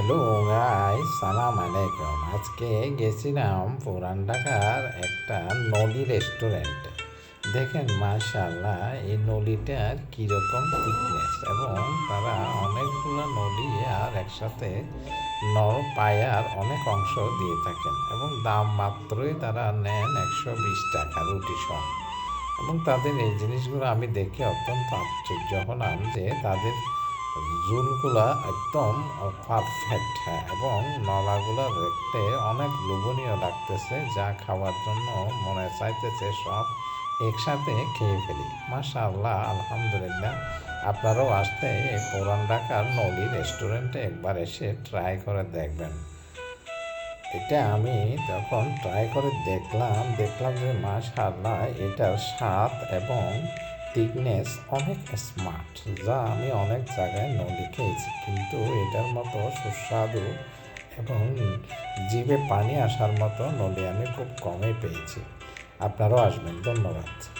Hello guy সালাম আলাইকুম আজকে গেছিলাম পুরান ঢাকার একটা নলি রেস্টুরেন্টে দেখেন মাশাল্লাহ এই নলিটার কীরকম থিকনেস এবং তারা অনেকগুলো নলি আর একসাথে নর পায়ার অনেক অংশ দিয়ে থাকেন এবং দাম মাত্রই তারা নেন একশো বিশ টাকা রুটি সহ। এবং তাদের এই জিনিসগুলো আমি দেখে অত্যন্ত আশ্চর্য হলাম যে তাদের জুলগুলা একদম পারফেক্ট হ্যাঁ এবং নলাগুলো দেখতে অনেক লোভনীয় লাগতেছে, যা খাওয়ার জন্য মনে চাইতেছে সব একসাথে খেয়ে ফেলি। মাশা আল্লাহ আলহামদুলিল্লাহ। আপনারাও আসতে পুরান ঢাকার নলি রেস্টুরেন্টে একবার এসে ট্রাই করে দেখবেন। এটা আমি তখন ট্রাই করে দেখলাম দেখলাম যে মাশাআল্লাহ, এটার স্বাদ এবং থিকনেস অনেক স্মার্ট যা আমি অনেক জায়গায় নলি খেয়েছি কিন্তু এটার মতো সুস্বাদু এবং জিভে পানি আসার মতো নদী আমি খুব কমই পেয়েছি। আপনারাও আসবেন, ধন্যবাদ।